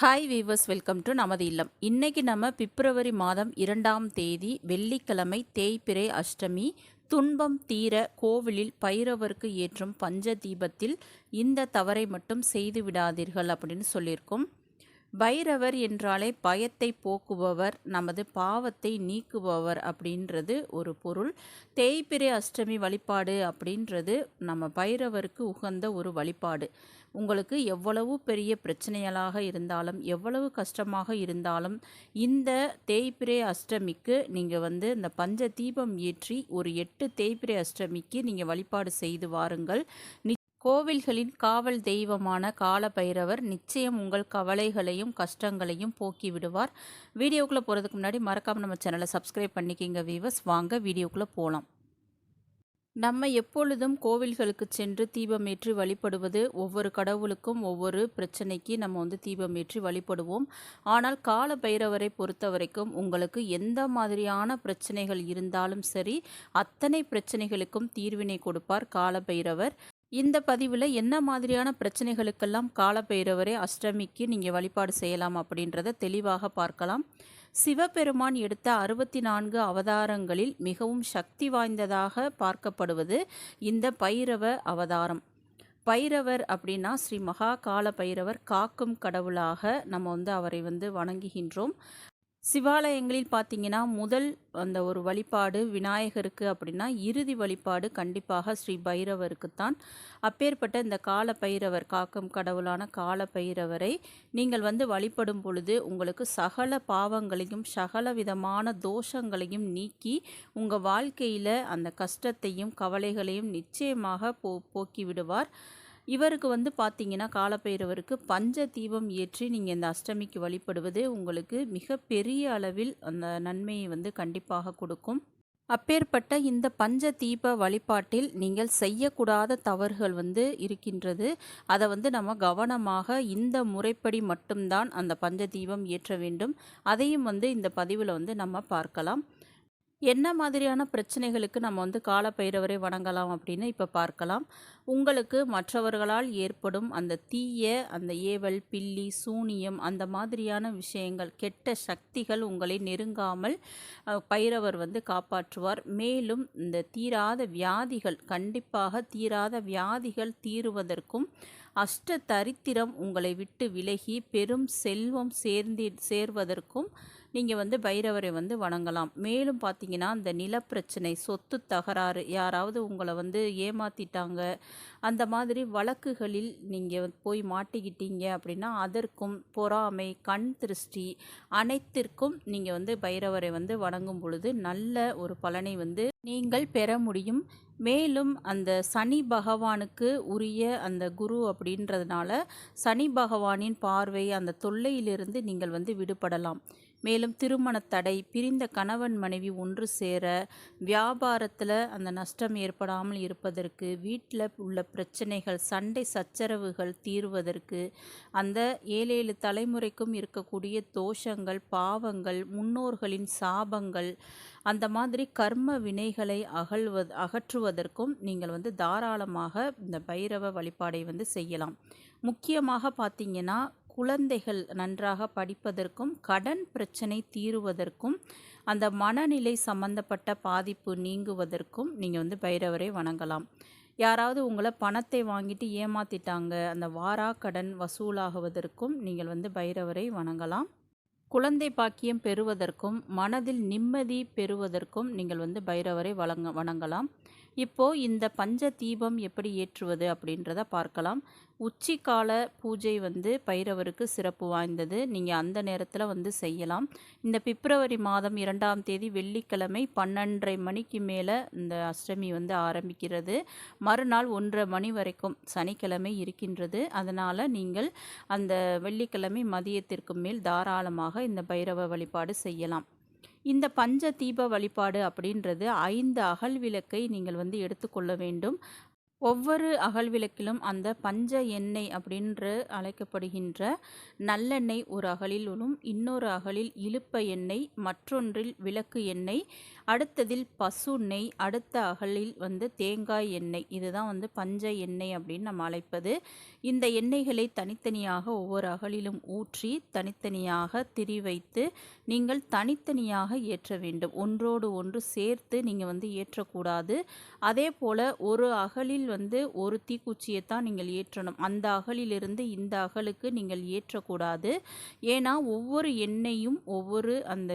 Hi viewers welcome to நமது இல்லம். இன்றைக்கி நம்ம பிப்ரவரி மாதம் இரண்டாம் தேதி வெள்ளிக்கிழமை தேய்பிறை அஷ்டமி துன்பம் தீர கோவிலில் பைரவருக்கு ஏற்றும் பஞ்ச தீபத்தில் இந்த தவறை மட்டும் செய்து விடாதீர்கள் அப்படின்னு சொல்லியிருக்கோம். பைரவர் என்றாலே பயத்தை போக்குபவர் நமது பாவத்தை நீக்குபவர் அப்படின்றது ஒரு பொருள். தேய்பிரை அஷ்டமி வழிபாடு அப்படின்றது நம்ம பைரவருக்கு உகந்த ஒரு வழிபாடு. உங்களுக்கு எவ்வளவு பெரிய பிரச்சனைகளாக இருந்தாலும் எவ்வளவு கஷ்டமாக இருந்தாலும் இந்த தேய்பிரை அஷ்டமிக்கு நீங்கள் வந்து இந்த பஞ்ச தீபம் ஏற்றி ஒரு எட்டு தேய்பிரை அஷ்டமிக்கு நீங்கள் வழிபாடு செய்து வாருங்கள். கோவில்களின் காவல் தெய்வமான கால பைரவர் நிச்சயம் உங்கள் கவலைகளையும் கஷ்டங்களையும் போக்கி விடுவார் வீடியோக்குள்ளே போகிறதுக்கு முன்னாடி மறக்காமல் நம்ம சேனலை சப்ஸ்கிரைப் பண்ணிக்கிங்க வீவர்ஸ் வாங்க வீடியோக்குள்ளே போகலாம் நம்ம எப்பொழுதும் கோவில்களுக்கு சென்று தீபமேற்றி வழிபடுவது ஒவ்வொரு கடவுளுக்கும் ஒவ்வொரு பிரச்சனைக்கு நம்ம வந்து தீபமேற்றி வழிபடுவோம். ஆனால் கால பைரவரை பொறுத்த வரைக்கும் உங்களுக்கு எந்த மாதிரியான பிரச்சனைகள் இருந்தாலும் சரி அத்தனை பிரச்சனைகளுக்கும் தீர்வினை கொடுப்பார் கால பைரவர் இந்த பதிவில் என்ன மாதிரியான பிரச்சனைகளுக்கெல்லாம் காலபைரவரே அஷ்டமிக்கு நீங்கள் வழிபாடு செய்யலாம் அப்படின்றத தெளிவாக பார்க்கலாம். சிவபெருமான் எடுத்த அறுபத்தி நான்கு அவதாரங்களில் மிகவும் சக்தி வாய்ந்ததாக பார்க்கப்படுவது இந்த பைரவ அவதாரம். பைரவர் அப்படின்னா ஸ்ரீ மகா கால பைரவர் காக்கும் கடவுளாக நம்ம வந்து அவரை வந்து வணங்குகின்றோம். சிவாலயங்களில் பார்த்தீங்கன்னா முதல் அந்த ஒரு வழிபாடு விநாயகருக்கு அப்படின்னா இறுதி வழிபாடு கண்டிப்பாக ஸ்ரீ பைரவருக்குத்தான். அப்பேற்பட்ட இந்த கால பைரவர் காக்கும் கடவுளான கால பைரவரை நீங்கள் வந்து வழிபடும் பொழுது உங்களுக்கு சகல பாவங்களையும் சகல விதமான தோஷங்களையும் நீக்கி உங்கள் வாழ்க்கையில் அந்த கஷ்டத்தையும் கவலைகளையும் நிச்சயமாக போ போக்கி விடுவார் இவருக்கு வந்து பார்த்தீங்கன்னா காலப்பைரவருக்கு பஞ்ச தீபம் ஏற்றி நீங்கள் இந்த அஷ்டமிக்கு வழிபடுவது உங்களுக்கு மிக பெரிய அளவில் அந்த நன்மையை வந்து கண்டிப்பாக கொடுக்கும். அப்பேற்பட்ட இந்த பஞ்ச தீப வழிபாட்டில் நீங்கள் செய்யக்கூடாத தவறுகள் வந்து இருக்கின்றது. அதை வந்து நம்ம கவனமாக இந்த முறைப்படி மட்டும்தான் அந்த பஞ்ச தீபம் ஏற்ற வேண்டும். அதையும் வந்து இந்த பதிவில் வந்து நம்ம பார்க்கலாம். என்ன மாதிரியான பிரச்சனைகளுக்கு நம்ம வந்து காலப்பயிரவரை வணங்கலாம் அப்படின்னு இப்போ பார்க்கலாம். உங்களுக்கு மற்றவர்களால் ஏற்படும் அந்த தீய அந்த ஏவல் பில்லி சூனியம் அந்த மாதிரியான விஷயங்கள் கெட்ட சக்திகள் உங்களை நெருங்காமல் பைரவர் வந்து காப்பாற்றுவார். மேலும் இந்த தீராத வியாதிகள் கண்டிப்பாக தீராத வியாதிகள் தீருவதற்கும் அஷ்ட தரித்திரம் உங்களை விட்டு விலகி பெரும் செல்வம் சேர்ந்தி சேர்வதற்கும் நீங்கள் வந்து பைரவரை வந்து வணங்கலாம். மேலும் பார்த்தீங்கன்னா அந்த நிலப்பிரச்சனை சொத்து தகராறு யாராவது உங்களை வந்து ஏமாற்றிட்டாங்க அந்த மாதிரி வழக்குகளில் நீங்கள் போய் மாட்டிக்கிட்டீங்க அப்படின்னா அதற்கும் பொறாமை கண் திருஷ்டி அனைத்திற்கும் நீங்கள் வந்து பைரவரை வந்து வணங்கும் பொழுது நல்ல ஒரு பலனை வந்து நீங்கள் பெற முடியும். மேலும் அந்த சனி பகவானுக்கு உரிய அந்த குரு அப்படின்றதுனால சனி பகவானின் பார்வை அந்த தொல்லையிலிருந்து நீங்கள் வந்து விடுபடலாம். மேலும் திருமண தடை பிரிந்த கணவன் மனைவி ஒன்று சேர வியாபாரத்தில் அந்த நஷ்டம் ஏற்படாமல் இருப்பதற்கு வீட்டில் உள்ள பிரச்சனைகள் சண்டை சச்சரவுகள் தீர்வதற்கு அந்த ஏழேழு தலைமுறைக்கும் இருக்கக்கூடிய தோஷங்கள் பாவங்கள் முன்னோர்களின் சாபங்கள் அந்த மாதிரி கர்ம வினைகளை அகழ்வது அகற்றுவதற்கும் நீங்கள் வந்து தாராளமாக இந்த பைரவ வழிபாடை வந்து செய்யலாம். முக்கியமாக பார்த்தீங்கன்னா குழந்தைகள் நன்றாக படிப்பதற்கும் கடன் பிரச்சனை தீருவதற்கும் அந்த மனநிலை சம்பந்தப்பட்ட பாதிப்பு நீங்குவதற்கும் நீங்கள் வந்து பைரவரை வணங்கலாம். யாராவது உங்களை பணத்தை வாங்கிட்டு ஏமாத்திட்டாங்க அந்த வாரா கடன் வசூலாகுவதற்கும் நீங்கள் வந்து பைரவரை வணங்கலாம். குழந்தை பாக்கியம் பெறுவதற்கும் மனதில் நிம்மதி பெறுவதற்கும் நீங்கள் வந்து பைரவரை வழங்க வணங்கலாம். இப்போது இந்த பஞ்ச தீபம் எப்படி ஏற்றுவது அப்படின்றத பார்க்கலாம். உச்சிக்கால பூஜை வந்து பைரவருக்கு சிறப்பு வாய்ந்தது. நீங்கள் அந்த நேரத்தில் வந்து செய்யலாம். இந்த பிப்ரவரி மாதம் இரண்டாம் தேதி வெள்ளிக்கிழமை பன்னெண்டரை மணிக்கு மேலே இந்த அஷ்டமி வந்து ஆரம்பிக்கிறது. மறுநாள் ஒன்றரை மணி வரைக்கும் சனிக்கிழமை இருக்கின்றது. அதனால் நீங்கள் அந்த வெள்ளிக்கிழமை மதியத்திற்கு மேல் தாராளமாக இந்த பைரவ வழிபாடு செய்யலாம். இந்த பஞ்ச தீப வழிபாடு அப்படின்றது ஐந்து அகல் விளக்கை நீங்கள் வந்து எடுத்துக்கொள்ள வேண்டும். ஒவ்வொரு அகல் விளக்கிலும் அந்த பஞ்ச எண்ணெய் அப்படின்று அழைக்கப்படுகின்ற நல்லெண்ணெய் ஒரு அகலிலும் இன்னொரு அகலில் இழுப்ப எண்ணெய் மற்றொன்றில் விளக்கு எண்ணெய் அடுத்ததில் பசு நெய் அடுத்த அகலில் வந்து தேங்காய் எண்ணெய். இதுதான் வந்து பஞ்ச எண்ணெய் அப்படின்னு நம்ம அழைப்பது. இந்த எண்ணெய்களை தனித்தனியாக ஒவ்வொரு அகலிலும் ஊற்றி தனித்தனியாக திரி வைத்து நீங்கள் தனித்தனியாக ஏற்ற வேண்டும். ஒன்றோடு ஒன்று சேர்த்து நீங்கள் வந்து ஏற்றக்கூடாது. அதே போல் ஒரு அகலில் அகலில் வந்து ஒரு தீக்குச்சியை தான் நீங்கள் ஏற்றணும். அந்த அகலிலிருந்து இந்த அகலுக்கு நீங்கள் ஏற்றக்கூடாது. ஏன்னா ஒவ்வொரு எண்ணெயும் ஒவ்வொரு அந்த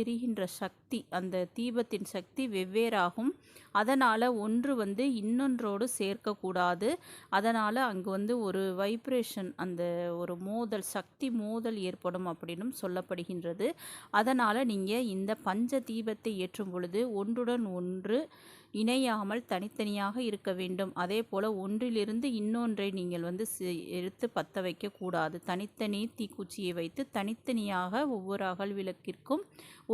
எரிகின்ற சக்தி அந்த தீபத்தின் சக்தி வெவ்வேறாகும். அதனால் ஒன்று வந்து இன்னொன்றோடு சேர்க்கக்கூடாது. அதனால் அங்கே வந்து ஒரு வைப்ரேஷன் அந்த ஒரு மோதல் சக்தி மோதல் ஏற்படும் அப்படின்னும் சொல்லப்படுகின்றது. அதனால் நீங்கள் இந்த பஞ்ச தீபத்தை ஏற்றும் பொழுது ஒன்றுடன் ஒன்று இணையாமல் தனித்தனியாக இருக்க வேண்டும். அதே போல் ஒன்றிலிருந்து இன்னொன்றை நீங்கள் வந்து எடுத்து பற்ற வைக்கக்கூடாது தனித்தனி தீக்குச்சியை வைத்து தனித்தனியாக ஒவ்வொரு அகல் விளக்கிற்கும்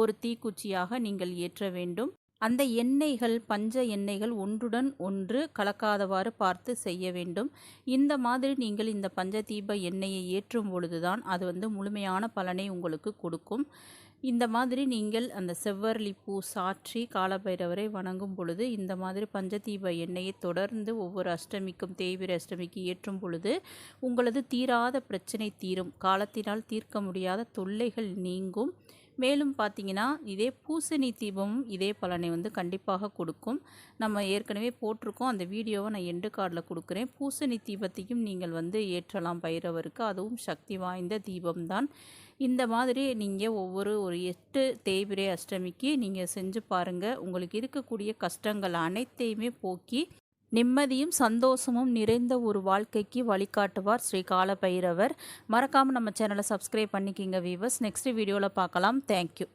ஒரு தீக்குச்சியாக நீங்கள் ஏற்ற வேண்டும். அந்த எண்ணெய்கள் பஞ்ச எண்ணெய்கள் ஒன்றுடன் ஒன்று கலக்காதவாறு பார்த்து செய்ய வேண்டும். இந்த மாதிரி நீங்கள் இந்த பஞ்ச தீப எண்ணெயை ஏற்றும் பொழுதுதான் அது வந்து முழுமையான பலனை உங்களுக்கு கொடுக்கும். இந்த மாதிரி நீங்கள் அந்த செவ்வரளி பூ சாற்றி காலபைரவரை வணங்கும் பொழுது இந்த மாதிரி பஞ்சதீப எண்ணெயை தொடர்ந்து ஒவ்வொரு அஷ்டமிக்கும் தேய்பிர அஷ்டமிக்கு ஏற்றும் பொழுது உங்களது தீராத பிரச்சனை தீரும். காலத்தினால் தீர்க்க முடியாத தொல்லைகள் நீங்கும். மேலும் பார்த்தீங்கன்னா இதே பூசணி தீபமும் இதே பலனை வந்து கண்டிப்பாக கொடுக்கும். நம்ம ஏற்கனவே போட்டிருக்கோம். அந்த வீடியோவை நான் எண்டு கார்டில் கொடுக்குறேன். பூசணி தீபத்தையும் நீங்கள் வந்து ஏற்றலாம். பைரவருக்கு அதுவும் சக்தி வாய்ந்த தீபம்தான். இந்த மாதிரி நீங்கள் ஒவ்வொரு ஒரு எட்டு தேய்பிரை அஷ்டமிக்கு நீங்கள் செஞ்சு பாருங்கள் உங்களுக்கு இருக்கக்கூடிய கஷ்டங்கள் அனைத்தையுமே போக்கி நிம்மதியும் சந்தோஷமும் நிறைந்த ஒரு வாழ்க்கைக்கு வழிகாட்டுவார் ஸ்ரீ கால பைரவர் மறக்காமல் நம்ம சேனலை சப்ஸ்கிரைப் பண்ணிக்கிங்க வீவர்ஸ் நெக்ஸ்ட் வீடியோவில் பார்க்கலாம். தேங்க்யூ